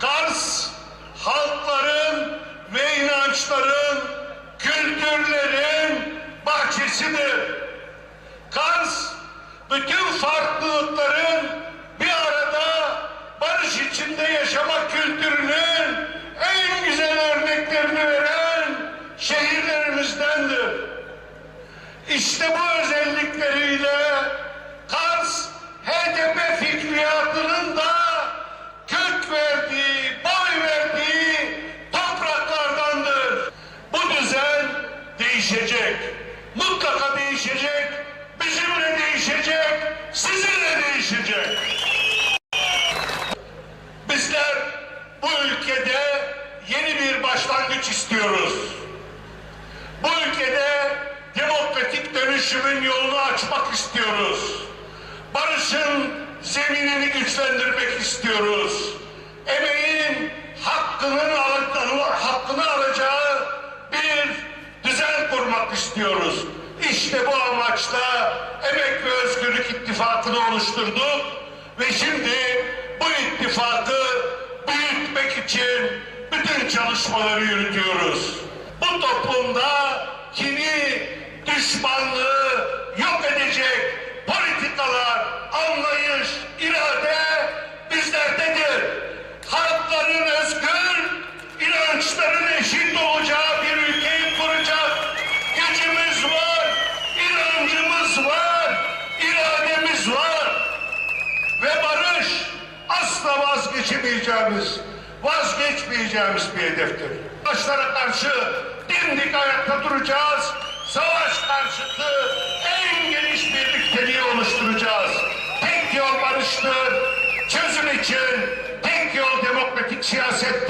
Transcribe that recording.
Kars halkların ve inançların, kültürlerin bahçesidir. Kars bütün farklılıkların bir arada barış içinde yaşamak kültürünün en güzel örneklerini veren şehirlerimizdendir. İşte bu değişecek. Mutlaka değişecek. Bizimle değişecek. Sizinle değişecek. Bizler bu ülkede yeni bir başlangıç istiyoruz. Bu ülkede demokratik dönüşümün yolunu açmak istiyoruz. Barışın zeminini güçlendirmek istiyoruz. İstiyoruz. İşte bu amaçla Emek ve Özgürlük İttifakı'nı oluşturduk ve şimdi bu ittifakı büyütmek için bütün çalışmaları yürütüyoruz. Bu toplumda kini, düşmanlığı yok edecek politikalar, anlayış, irade bizlerdedir. Halkların özgür, inançların vazgeçemeyeceğimiz, vazgeçmeyeceğimiz bir hedeftir. Savaşlara karşı dimdik ayakta duracağız. Savaş karşıtı en geniş birlikteliği oluşturacağız. Tek yol barıştır. Çözüm için tek yol demokratik siyaset